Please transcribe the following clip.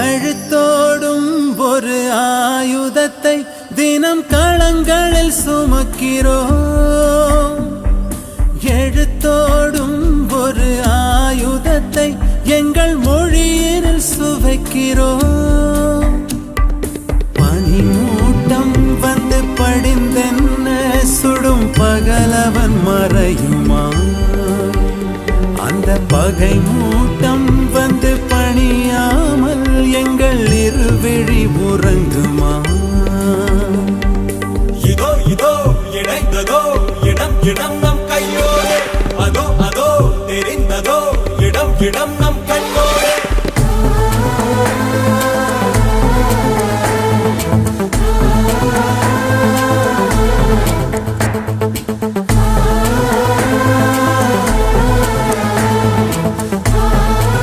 கழுத்தோடும் ஒரு ஆயுதத்தை தினம் களங்களில் சுமக்கிறோம். எழுத்தோடும் ஒரு ஆயுதத்தை எங்கள் மொழியினில் சுவைக்கிறோம். பனிமூட்டம் வந்து படிந்தென்ன சுடும் பகலவன் மறையுமா? அந்த பகை மூ ഇടം നം കയ്യോടെ അതോ അതോ തെരിന്തതോ ഇടം ഇടം നം